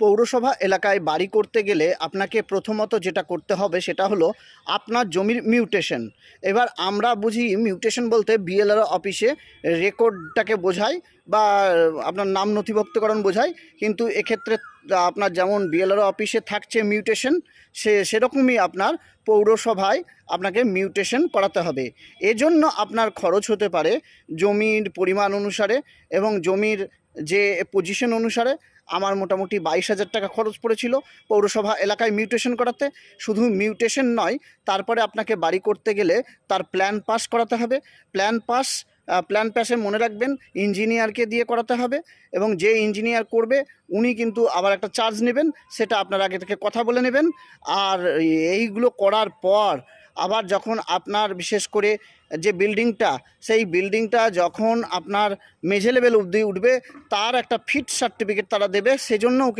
পৌরসভা এলাকায় বাড়ি করতে গেলে আপনাকে প্রথমত যেটা করতে হবে সেটা হলো আপনার জমির মিউটেশন। এবার আমরা বুঝি মিউটেশন বলতে বিএলআর অফিসে রেকর্ডটাকে বোঝায় বা আপনার নাম নথিভুক্তকরণ বোঝায় কিন্তু এক্ষেত্রে আপনার যেমন বিএলআর অফিসে থাকছে মিউটেশন, সে সেরকমই আপনার পৌরসভায় আপনাকে মিউটেশন করাতে হবে। এজন্য আপনার খরচ হতে পারে জমির পরিমাণ অনুসারে এবং জমির যে পজিশন অনুসারে আমার মোটামুটি বাইশ হাজার টাকা খরচ পড়েছিল পৌরসভা এলাকায় মিউটেশন করাতে। শুধু মিউটেশন নয়, তারপরে আপনাকে বাড়ি করতে গেলে তার প্ল্যান পাস করাতে হবে। প্ল্যান পাস প্ল্যান পাসে মনে রাখবেন ইঞ্জিনিয়ারকে দিয়ে করাতে হবে এবং যে ইঞ্জিনিয়ার করবে, উনি কিন্তু আবার একটা চার্জ নেবেন, সেটা আপনার আগে থেকে কথা বলে নেবেন। আর এইগুলো করার পর আবার যখন আপনার বিশেষ করে যে বিল্ডিংটা, সেই বিল্ডিংটা যখন আপনার মেঝে লেভেল অবধি উঠবে, তার একটা ফিট সার্টিফিকেট তারা দেবে, সেজন্যও